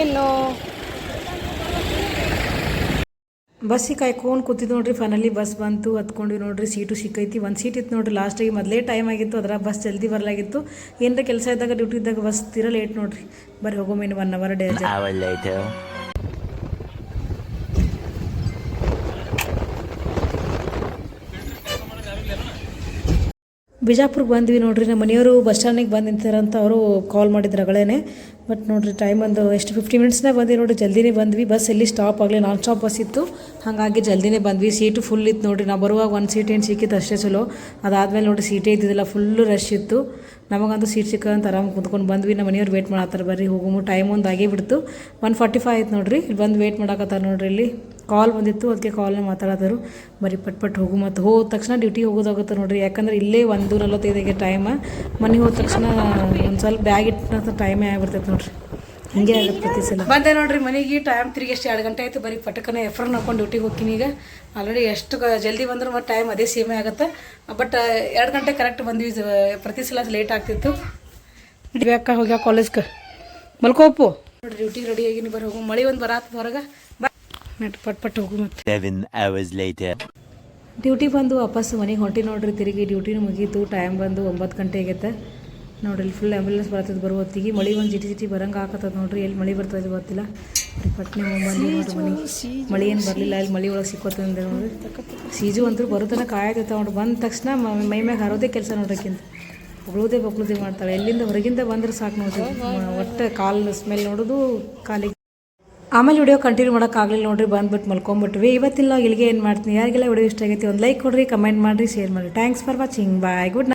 ಏನು? ಬಸ್ಸಿಗೆ ಕಾಯ್ಕೊಂಡು ಕೂತಿದ್ದು ನೋಡ್ರಿ ಫೈನಲಿ ಬಸ್ ಬಂತು ಹತ್ಕೊಂಡ್ವಿ ನೋಡ್ರಿ ಸೀಟು ಸಿಕ್ಕೈತಿ. ಒಂದು ಸೀಟ್ ಇತ್ತು ನೋಡ್ರಿ ಲಾಸ್ಟಿಗೆ ಮೊದಲೇ ಟೈಮ್ ಆಗಿತ್ತು ಅದರ ಬಸ್ ಜಲ್ದಿ ಬರಲಾಗಿತ್ತು. ಏನರ ಕೆಲಸ ಇದ್ದಾಗ ಡ್ಯೂಟಿ ಇದ್ದಾಗ ಬಸ್ ತೀರ ಲೇಟ್ ನೋಡ್ರಿ. ಬರ್ರಿ ಹೋಗೋ ಮೀನು ಒನ್ ಅವರ್ ಡೇ ಬಿಜಾಪುರ್ಗೆ ಬಂದ್ವಿ ನೋಡ್ರಿ ನಮ್ಮ ಮನೆಯವರು ಬಸ್ ಸ್ಟ್ಯಾಂಡಿಗೆ ಬಂದು ನಿಂತಾರಂತ ಅವರು ಕಾಲ್ ಮಾಡಿದ್ರು ಅಗಳೇನೆ. ಬಟ್ ನೋಡಿರಿ ಟೈಮ್ ಒಂದು ಎಷ್ಟು ಫಿಫ್ಟಿ ಮಿನಿಟ್ಸ್ನಾಗ ಬಂದ್ವಿ ನೋಡಿ ಜಲ್ದಿನೇ ಬಂದ್ವಿ. ಬಸ್ ಎಲ್ಲಿ ಸ್ಟಾಪ್ ಆಗಲಿ ನಾನ್ ಸ್ಟಾಪ್ ಬಸ್ ಇತ್ತು. ಹಾಗಾಗಿ ಜಲ್ದಿನೇ ಬಂದ್ವಿ. ಸೀಟು ಫುಲ್ ಇತ್ತು ನೋಡಿರಿ. ನಾವು ಬರುವಾಗ ಒಂದು ಸೀಟ್ ಏನು ಸಿಕ್ಕಿತ್ತು ಅಷ್ಟೇ ಚಲೋ. ಅದಾದಮೇಲೆ ನೋಡಿ ಸೀಟೇ ಇದ್ದಿದ್ದಿಲ್ಲ ಫುಲ್ಲು ರಶ್ ಇತ್ತು. ನಮಗಂತೂ ಸೀಟ್ ಸಿಕ್ಕಂತ ಆರಾಮ್ ಕುತ್ಕೊಂಡು ಬಂದ್ವಿ. ನಮ್ಮ ಮನೆಯವ್ರು ವೇಟ್ ಮಾಡತ್ತಾರ ಬರ್ರಿ. ಹೋಗಮು ಟೈಮ್ ಒಂದು ಆಗೇ ಬಿಡ್ತು ಒನ್ ಫಾರ್ಟಿ ಫೈವ್ ಆಯ್ತು ನೋಡಿರಿ. ಇಲ್ಲಿ ಬಂದು ವೇಟ್ ಮಾಡಕತ್ತಾರ ನೋಡಿರಿ ಇಲ್ಲಿ. ಕಾಲ್ ಬಂದಿತ್ತು ಅದಕ್ಕೆ ಕಾಲ್ನ ಮಾತಾಡೋದರು ಬರೀ ಪಟ್ ಪಟ್ ಹೋಗು ಮತ್ತು ಹೋದ ತಕ್ಷಣ ಡ್ಯೂಟಿ ಹೋಗೋದಾಗುತ್ತೆ ನೋಡ್ರಿ. ಯಾಕಂದ್ರೆ ಇಲ್ಲೇ ಒಂದು ನಲ್ವತ್ತೈದಿಗೆ ಟೈಮ ಮನೆಗೆ ಹೋದ ತಕ್ಷಣ ಒಂದು ಸ್ವಲ್ಪ ಬ್ಯಾಗ್ ಇಟ್ಟು ಟೈಮೇ ಆಗಿಬಿಡ್ತೈತೆ ನೋಡ್ರಿ. ಹಿಂಗೆ ಆಗುತ್ತೆ ಪ್ರತಿ ಸಲ. ಬಂದೆ ನೋಡ್ರಿ ಮನೆಗೆ ಟೈಮ್ ತಿರುಗಿ ಎಷ್ಟು ಎರಡು ಗಂಟೆ ಆಯ್ತು. ಬರೀ ಪಟಕನ ಎಫ್ರನ್ ಹಾಕೊಂಡು ಡ್ಯೂಟಿಗೆ ಹೋಗ್ತೀನಿ ಈಗ. ಆಲ್ರೆಡಿ ಎಷ್ಟು ಜಲ್ದಿ ಬಂದರೂ ಮತ್ತು ಟೈಮ್ ಅದೇ ಸೇಮೇ ಆಗುತ್ತೆ. ಬಟ್ ಎರಡು ಗಂಟೆ ಕರೆಕ್ಟ್ ಬಂದ್ವಿ. ಪ್ರತಿ ಸಲ ಲೇಟ್ ಆಗ್ತಿತ್ತು. ಹೋಗ್ಯಾವ ಹೋಗ್ಯಾ ಕಾಲೇಜ್ಗೆ ಮಲ್ಕೋಪು ನೋಡ್ರಿ ಡ್ಯೂಟಿಗೆ ರೆಡಿ ಆಗಿ ಬರೋ ಹೋಗು. ಮಳೆ ಒಂದು ಬರತ್ತೆ ಹೊರಗೆ. ಬಾ ನೆಟ್ ಪಟ್ ಪಟ್ ಹೋಗು ಮತ್ತೆ. Seven hours later. ಡ್ಯೂಟಿ ಬಂದು ವಾಪಸ್ ಮನೆಗೆ ಹೊಂಟಿ ನೋಡ್ರಿ ತಿರುಗಿ ಡ್ಯೂಟಿನೂ ಮುಗೀತು ಟೈಮ್ ಬಂದು ಒಂಬತ್ತು ಗಂಟೆ ಆಗೈತೆ. ನೋಡ್ರಿ ಇಲ್ಲಿ ಫುಲ್ ಆ್ಯಂಬುಲೆನ್ಸ್ ಬರ್ತದೆ ಬರೋ ಹೊತ್ತಿಗೆ. ಮಳೆ ಒಂದು ಜಿಟಿ ಜಿಟಿ ಬರಂಗೆ ಹಾಕತ್ತದ ನೋಡ್ರಿ ಎಲ್ಲಿ ಮಳೆ ಬರ್ತದೆ ಗೊತ್ತಿಲ್ಲ. ಪಟ್ನೆ ಬಂದು ನೋಡ್ರಿ ಮನೆಗೆ ಮಳೆ ಏನು ಬರಲಿಲ್ಲ ಇಲ್ಲಿ ಮಳೆ ಒಳಗೆ ಸಿಕ್ಕೋತಂದ್ರೆ ನೋಡ್ರಿ. ಸೀಜು ಅಂತೂ ಬರೋತನ ಕಾಯತೈತೆ ನೋಡ್ರಿ. ಬಂದ ತಕ್ಷಣ ಮ- ಮ್ಯಾಗ ಹರೋದೇ ಕೆಲಸ ನೋಡ್ರಿಕ್ಕಿಂತ ಹೊಗಳೋದೇ ಬಗ್ಳೋದೇ ಮಾಡ್ತಾಳೆ. ಎಲ್ಲಿಂದ ಹೊರಗಿಂದ ಬಂದ್ರೆ ಸಾಕು ನೋಡ್ರಿ. ಒಟ್ಟು ಕಾಲು ಸ್ಮೆಲ್ ನೋಡೋದು ಕಾಲಿಗೆ ಆಮೇಲೆ ವಿಡಿಯೋ ಕಂಟಿನ್ಯೂ ಮಾಡೋಕ್ಕಾಗಲಿಲ್ಲ ನೋಡ್ರಿ, ಬಂದ್ಬಿಟ್ಟು ಮಲ್ಕೊಂಬಿಟ್ವಿ. ಇವತ್ತಿಲ್ಲ ಇಲ್ಲಿಗೆ ಏನು ಮಾಡ್ತೀನಿ? ಯಾರಿಗೆಲ್ಲ ವಿಡಿಯೋ ಇಷ್ಟ ಆಗೈತಿ, ಒಂದು ಲೈಕ್ ಕೊಡ್ರಿ ಕಮೆಂಟ್ ಮಾಡಿರಿ ಶೇರ್ ಮಾಡಿರಿ. Thanks for watching bye good